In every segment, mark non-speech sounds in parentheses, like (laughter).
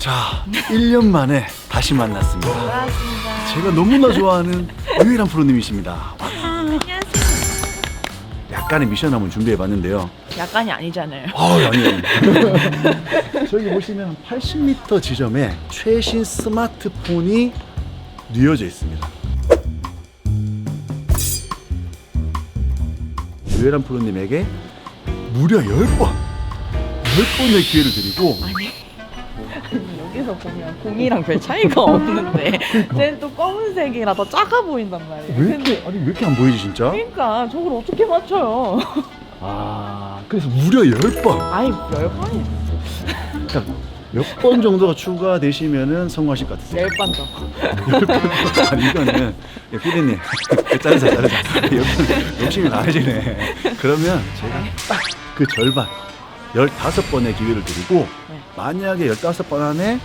자, 1년 만에 다시 만났습니다. 반갑습니다. 제가 너무나 좋아하는 유일한 프로님이십니다. 와, 안녕하세요. 약간의 미션 한번 준비해봤는데요. 약간이 아니잖아요. 아, 아니에요. (laughs) 저기 보시면 80m 지점에 최신 스마트폰이 뉘어져 있습니다. 유해란 프로님에게 무려 10번, 10번의 기회를 드리고 여기서 보면 공이랑 별 차이가 없는데 쟤는 또 검은색이라 더 작아 보인단 말이에요. 왜 이렇게, 아니 왜 이렇게 안 보이지 진짜? 그러니까 저걸 어떻게 맞춰요? 아, 그래서 무려 10번. 아이 열 번이 그러니까 몇번 정도가 추가되시면은 성공하실 것 같으세요? 열번 더. 아니 이거는 예, 피디님 자르자 자르자 욕- 욕심이 나아지네 그러면 제가 딱 그 절반 15번의 기회를 드리고 네. 만약에 15번 안에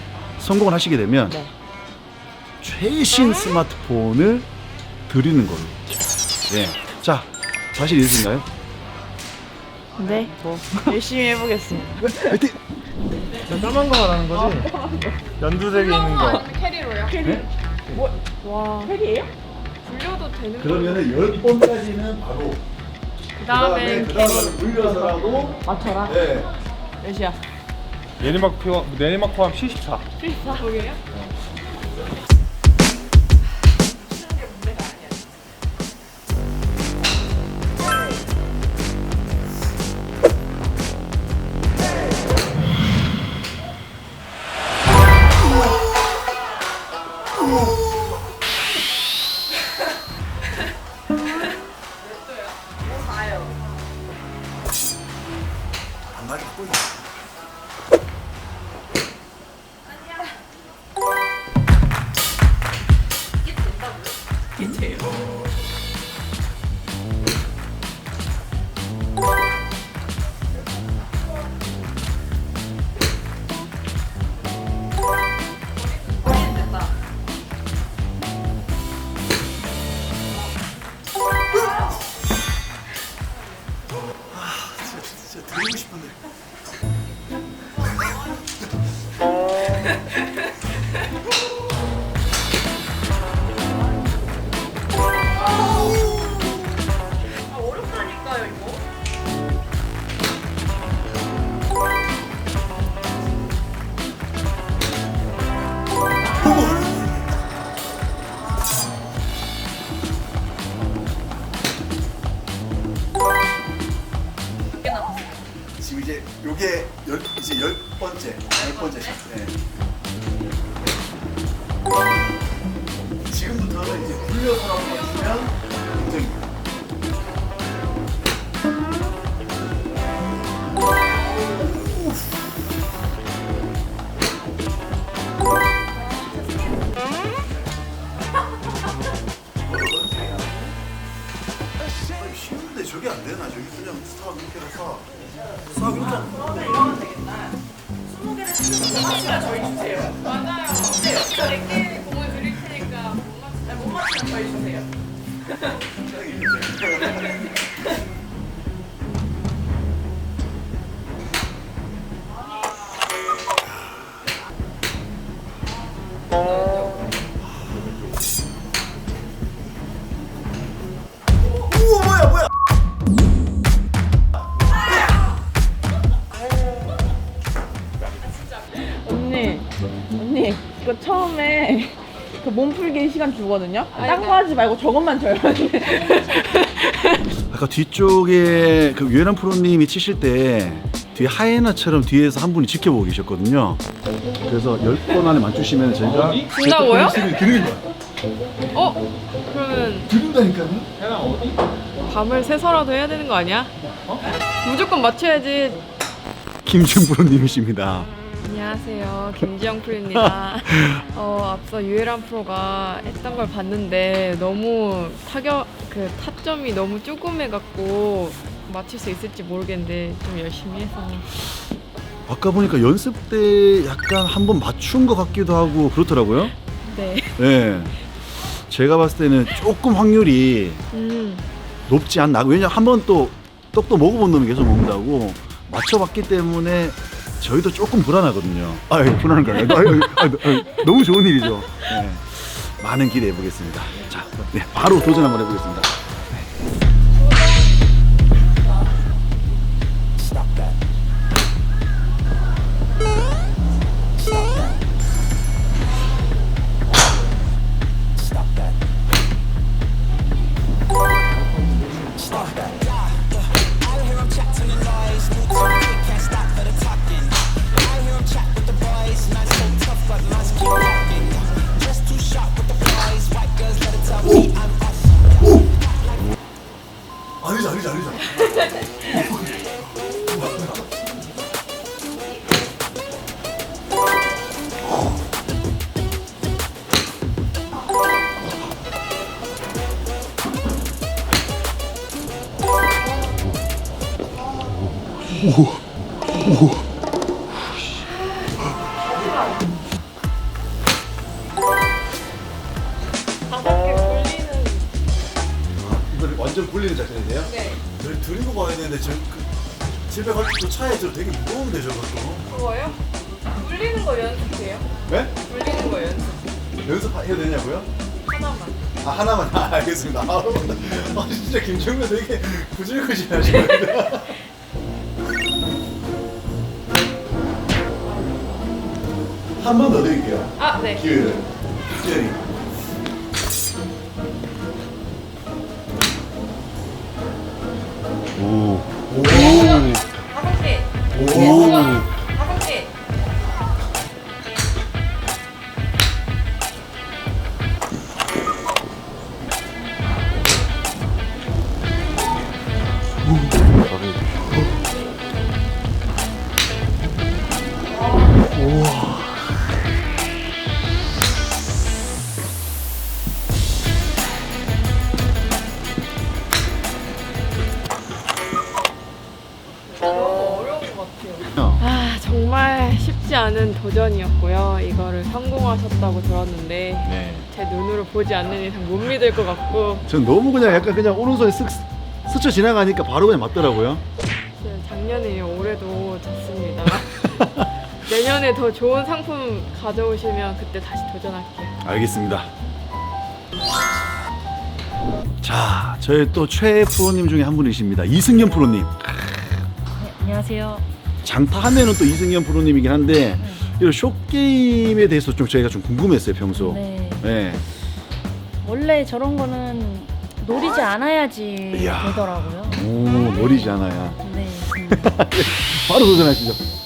성공을 하시게 되면 네. 최신 스마트폰을 드리는 걸로 예. 자 자신 있으신가요? 네. 뭐 (laughs) 열심히 해보겠습니다. 화이팅! 까만 거 말하는 거지? 연두색에 있는 거. 캐리로요? 네? 와. 팩이에요? 불려도 되는 거. 그러면은 10번까지는 바로 그 다음에 그 다음에 돌려서라도 맞춰라. 네. 몇이야? 내리막 포함 내리막 포함 74. 필사 보게요? 안 맞아 또 진짜 요게 열, 이제 열 번째 열 번째 샷 네. 맞아요. 네, 네 개의 공을 드릴 테니까 못 맞, 아니, 못 맞추면 저희 주세요. 우 (laughs) 몸풀기 시간 주거든요. 딴거 하지 말고 저것만 줘요. 아까 뒤쪽에 그 유해란 프로님이 치실 때 뒤에 하이에나처럼 뒤에서 한 분이 지켜보고 계셨거든요. 그래서 10번 안에 맞추시면 저희가 준다고요? 드리는 거야. 어? 그러면 드린다니까요. 밤을 새서라도 해야 되는 거 아니야? 무조건 맞춰야지. 김준 프로님이십니다. 안녕하세요. 김지영 프로입니다. (laughs) 어, 앞서 유해란 프로가 했던 걸 봤는데 너무 타격 그 타점이 너무 조금해 갖고 맞출 수 있을지 모르겠는데 좀 열심히 해서 아까 보니까 연습 때 약간 한 번 맞춘 것 같기도 하고 그렇더라고요. 네. 네. 제가 봤을 때는 조금 확률이 음. 높지 않나. 왜냐 한 번 또 떡도 먹어본 놈이 계속 먹는다고 맞춰봤기 때문에 저희도 조금 불안하거든요. 아, 예, 불안한 거 아니에요. 아, 예, 아, 아, 너무 좋은 일이죠. 네. 많은 기대해 보겠습니다. 자, 네, 바로 도전 한번 해보겠습니다. 굴리는 작전인데요? 네 저희 드리고 가야 되는데 지금 그 집에 갈때또 차에 저 되게 무거운데 저것도. 그거요? 굴리는 거 연습해요? 네? 굴리는 거 연습 연습해야 되냐고요? 하나만 아 하나만 아, 알겠습니다. 아, (laughs) 아 진짜 김정면 되게 구질구질 하시는데. (laughs) 한 번 더 드릴게요. 아 네 기회를. 기회니. 오. 오. 개 오. 도전이었고요. 이거를 성공하셨다고 들었는데 네. 제 눈으로 보지 않는 이상 못 믿을 것 같고 전 너무 그냥 약간 그냥 오른손에 쓱 스쳐 지나가니까 바로 그냥 맞더라고요. 사실 작년에 올해도 졌습니다. (laughs) 내년에 더 좋은 상품 가져오시면 그때 다시 도전할게요. 알겠습니다. 자, 저희 또 최애 프로님 중에 한 분이십니다. 이승현 프로님. 안녕하세요. 장타 하면은 또 이승현 프로님이긴 한데 이런 쇼 게임에 대해서 좀 저희가 좀 궁금했어요 평소. 네. 네. 원래 저런 거는 노리지 않아야지 이야. 되더라고요. 오 노리지 않아요. 네. 음. (laughs) 바로 도전하시죠.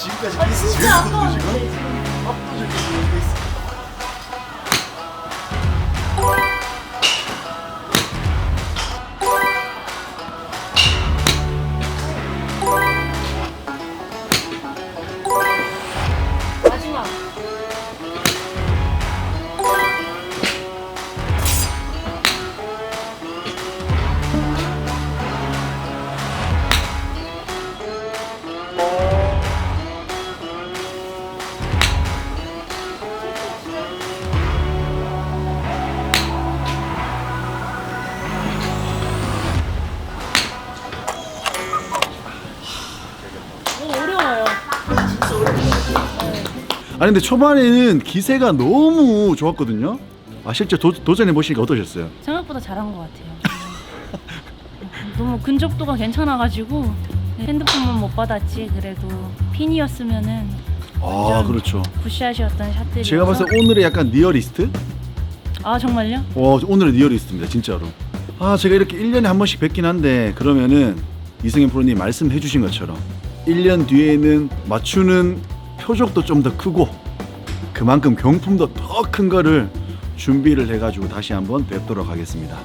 지금까지 아, 진짜 케이스. 마 아니 근데 초반에는 기세가 너무 좋았거든요. 아 실제 도, 도전해 보시니까 어떠셨어요? 생각보다 잘한 것 같아요. (laughs) 너무 근접도가 괜찮아가지고 핸드폰만 못 받았지 그래도 핀이었으면은 아 완전 그렇죠. 굿샷이었던 샷들이. 제가 봤을 때 오늘의 약간 리얼리스트? 아 정말요? 어, 오늘은 리얼리스트입니다, 진짜로. 아, 제가 이렇게 1년에 한 번씩 뵙긴 한데, 그러면은 이승현 프로님 말씀해 주신 것처럼 1년 뒤에는 맞추는 표적도 좀 더 크고, 그만큼 경품도 더 큰 거를 준비를 해가지고 다시 한번 뵙도록 하겠습니다.